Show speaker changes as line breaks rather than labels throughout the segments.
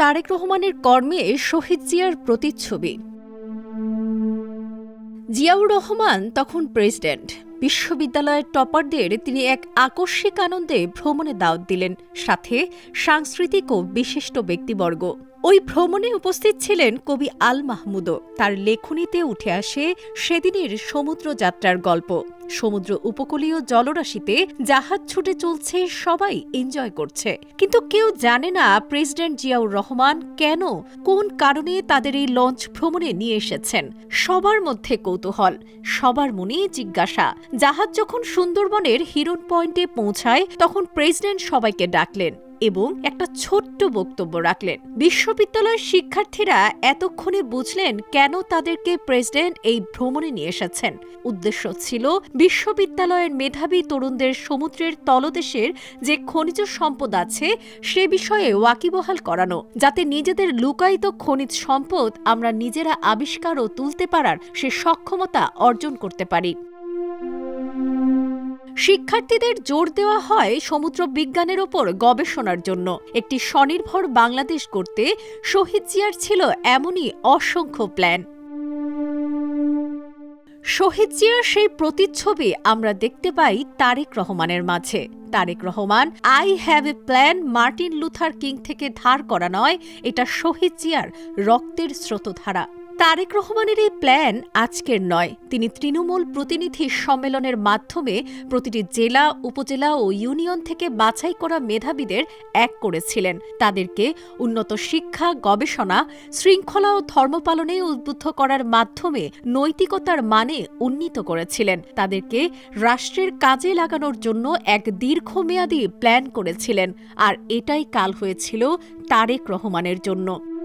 তারেক রহমানের কর্মে শহীদ জিয়ার প্রতিচ্ছবি। জিয়াউর রহমান তখন প্রেসিডেন্ট। বিশ্ববিদ্যালয়ের টপারদের তিনি এক আকস্মিক আনন্দে ভ্রমণে দাওয়াত দিলেন, সাথে সাংস্কৃতিক ও বিশিষ্ট ব্যক্তিবর্গ। ওই ভ্রমণে উপস্থিত ছিলেন কবি আল মাহমুদও। তার লেখনীতে উঠে আসে সেদিনের সমুদ্র যাত্রার গল্প। সমুদ্র উপকূলীয় জলরাশিতে জাহাজ ছুটে চলছে, সবাই এনজয় করছে। কিন্তু কেউ জানে না প্রেসিডেন্ট জিয়াউর রহমান কেন, কোন কারণে তাদের এই লঞ্চ ভ্রমণে নিয়ে এসেছেন। সবার মধ্যে কৌতূহল, সবার মনে জিজ্ঞাসা। জাহাজ যখন সুন্দরবনের হিরন পয়েন্টে পৌঁছায়, তখন প্রেসিডেন্ট সবাইকে ডাকলেন। এবং একটা ছোট্ট বক্তব্য রাখলেন। বিশ্ববিদ্যালয়ের শিক্ষার্থীরা এতক্ষণে বুঝলেন কেন তাদেরকে প্রেসিডেন্ট এই ভ্রমণে নিয়ে এসেছেন। উদ্দেশ্য ছিল বিশ্ববিদ্যালয়ের মেধাবী তরুণদের সমুদ্রের তলদেশের যে খনিজ সম্পদ আছে সে বিষয়ে ওয়াকিবহাল করানো, যাতে নিজেদের লুকায়িত খনিজ সম্পদ আমরা নিজেরা আবিষ্কার ও তুলতে পারার সে সক্ষমতা অর্জন করতে পারি। শিক্ষার্থীদের জোর দেওয়া হয় সমুদ্র বিজ্ঞানের ওপর গবেষণার জন্য। একটি স্বনির্ভর বাংলাদেশ করতে শহীদ জিয়ার ছিল এমনই অসংখ্য প্ল্যান। শহীদ জিয়ার সেই প্রতিচ্ছবি আমরা দেখতে পাই তারেক রহমানের মাঝে। Tarek Rahman I have a plan Martin Luther King থেকে ধার করা নয়, এটা শহীদ জিয়ার রক্তের স্রোতধারা। তারেক রহমানের এই প্ল্যান আজকের নয়। তিনি তৃণমূল প্রতিনিধি সম্মেলনের মাধ্যমে প্রতিটি জেলা, উপজেলা ও ইউনিয়ন থেকে বাছাই করা মেধাবীদের এক করেছিলেন। তাদেরকে উন্নত শিক্ষা, গবেষণা, শৃঙ্খলা ও ধর্মপালনে উদ্বুদ্ধ করার মাধ্যমে নৈতিকতার মানে উন্নীত করেছিলেন। তাদেরকে রাষ্ট্রের কাজে লাগানোর জন্য এক দীর্ঘমেয়াদী প্ল্যান করেছিলেন। আর এটাই কাল হয়েছিল তারেক রহমানের জন্য।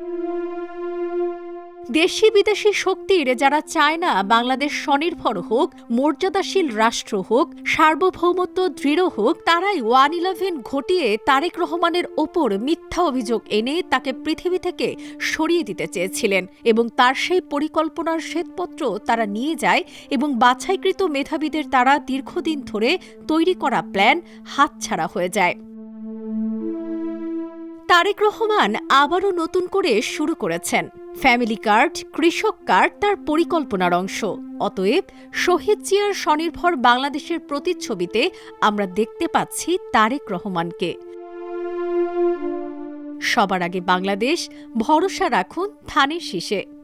দেশি বিদেশি শক্তির, যারা চায় না বাংলাদেশ স্বনির্ভর হোক, মর্যাদাশীল রাষ্ট্র হোক, সার্বভৌমত্ব দৃঢ় হোক, তারাই ওয়ান ইলেভেন ঘটিয়ে তারেক রহমানের ওপর মিথ্যা অভিযোগ এনে তাকে পৃথিবী থেকে সরিয়ে দিতে চেয়েছিলেন এবং তার সেই পরিকল্পনার শ্বেতপত্র তারা নিয়ে যায় এবং বাছাইকৃত মেধাবীদের তারা দীর্ঘদিন ধরে তৈরি করা প্ল্যান হাতছাড়া হয়ে যায়। তারেক রহমান আবারও নতুন করে শুরু করেছেন। ফ্যামিলি কার্ড, কৃষক কার্ড তার পরিকল্পনার অংশ। অতএব শহীদ জিয়ার স্বনির্ভর বাংলাদেশের প্রতিচ্ছবিতে আমরা দেখতে পাচ্ছি তারেক রহমানকে। সবার আগে বাংলাদেশ, ভরসা রাখুন থানের শীষে।